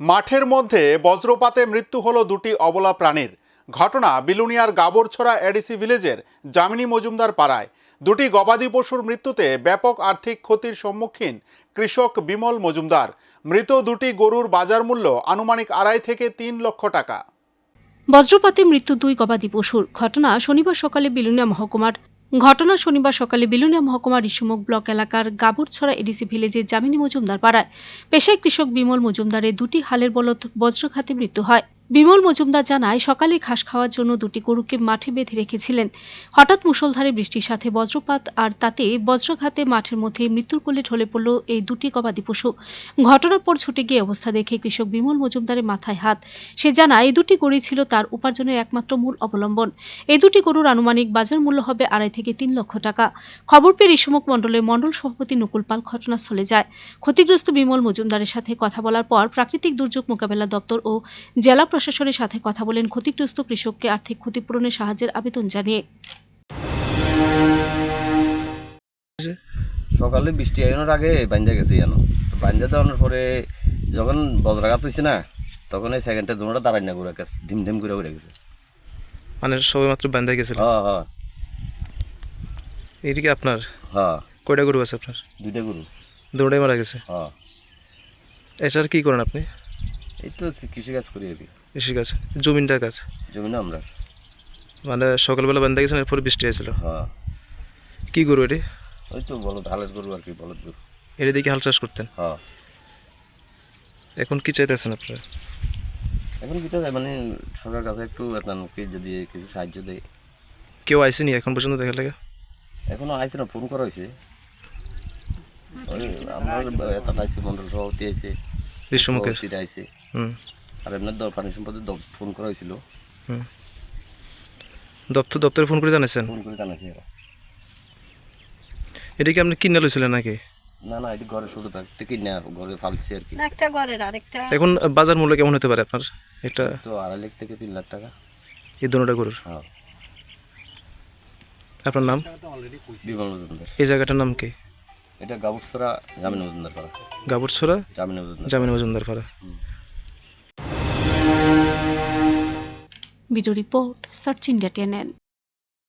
মাঠের মধ্যে বজ্রপাতে মৃত্যু হলো দুটি অবলা প্রাণীর। ঘটনা বিলুনিয়ার গাবরছড়া এডিসি ভিলেজের জামিনী মজুমদার পাড়ায়। দুটি গবাদি পশুর মৃত্যুতে ব্যাপক আর্থিক ক্ষতির সম্মুখীন কৃষক বিমল মজুমদার। মৃত দুটি গরুর বাজার মূল্য আনুমানিক আড়াই থেকে তিন লক্ষ টাকা। বজ্রপাতে মৃত্যু দুই গবাদি পশুর। ঘটনা শনিবার সকালে বিলুনিয়া মহকুমার ঘটনা শনিবার সকালে বিলুনিয়া মহকুমার ঋষুমুখ ব্লক এলাকার গাবুরছড়া এডিসি ভিলেজের জামিনী মজুমদার পাড়ায় পেশায় কৃষক বিমল মজুমদারের দুটি হালের বলদ বজ্রঘাতে মৃত্যু হয়। বিমল মজুমদার জানায়, সকালে ঘাস খাওয়ার জন্য দুটি গরুকে মাঠে বেঁধে রেখেছিলেন। হঠাৎ মুষলধারে বৃষ্টির সাথে বজ্রপাত আর তাতে বজ্রঘাতে মাঠের মধ্যে মৃত্যুর কোলে ঢলে পড়ল এই দুটি গবাদি পশু। ঘটনার পর ছুটে গিয়ে অবস্থা দেখে কৃষক বিমল মজুমদারের মাথায় হাত। সে জানায়, এই দুটি গরুই ছিল তার উপার্জনের একমাত্র মূল অবলম্বন। এই দুটি গরুর আনুমানিক বাজার মূল্য হবে আড়াই থেকে তিন লক্ষ টাকা। খবর পেয়ে ঋষমুখ মণ্ডলের মণ্ডল সভাপতি নকুল পাল ঘটনাস্থলে যায়। ক্ষতিগ্রস্ত বিমল মজুমদারের সাথে কথা বলার পর প্রাকৃতিক দুর্যোগ মোকাবেলা দপ্তর ও জেলা প্রশাসনের সাথে কথা বলেন ক্ষতিগ্রস্ত কৃষককে আর্থিক ক্ষতিপূরণের সাহায্যের আবেদন জানিয়ে। সকালে বৃষ্টি আইনোর আগে বাঞ্জা গেছে জানো বাঞ্জা দেওয়ানোর পরে যখন বজ্রাঘাত হয়েছে না তখন এই সেকেন্ডে দুটা দাঁড়াই না ঘুরে গেছে ধিম ধিম ঘুরে ঘুরে গেছে। মানে সবে মাত্র বান্ধা গেছিল? হ্যাঁ হ্যাঁ। এইদিকে আপনার? হ্যাঁ। কয়টা গরু আছে আপনার? দুইটা গরু। দুটাই মারা গেছে? হ্যাঁ। এছাড়া কি করেন আপনি? এই তো কৃষি কাজ করি আর কি কৃষি জমিনটা কাজ? জমি আমরা। মানে সকালবেলা বান্ধা গেছেন এরপরে বৃষ্টি হয়েছিল? হ্যাঁ। কি গরু এটি? ওই তো বলদ হালের গরু আর কি বলদ গরু। এটি দিকে হাল চাষ করতেন? হ্যাঁ। এখন কি চাইতেছেন আপনারা? এখন কি তো মানে সরকার কাছে একটু কি যদি কিছু সাহায্য দেয়। কেউ আইসেনি এখন পর্যন্ত দেখা লাগে? এখনও আইসে না ফোন করা হয়েছে। আমার মন্ডল সভাপতি আইসে ঋষমুখের সভাপতিরা হুম। আর এমনি দ- পানি সম্পদের দ- ফোন করা হয়েছিল। হুম। দপ্তর দপ্তরে ফোন করে জানাইছেন? ফোন করে জানাইছে এটা কি আপনি কিনে লইছিলেন নাকি? না না এটি ঘরে শুধু থাকতে কি না ঘরে ফালছে আর কি। একটা ঘরের আরেকটা। এখন বাজার মূল্য কেমন হতে পারে আপনার? একটা তো আড়াই লাখ থেকে তিন লাখ টাকা। এই দুটা গরুর? হ্যাঁ। আপনার নাম? এই জায়গাটার নাম কি? এটা গাবুসরা জামিন মজুমদার পাড়া গাবরছড়া জামিন মজুমদার জামিন মজুমদার পাড়া ভিডিও রিপোর্ট সার্চ ইন্ডিয়া টেনেন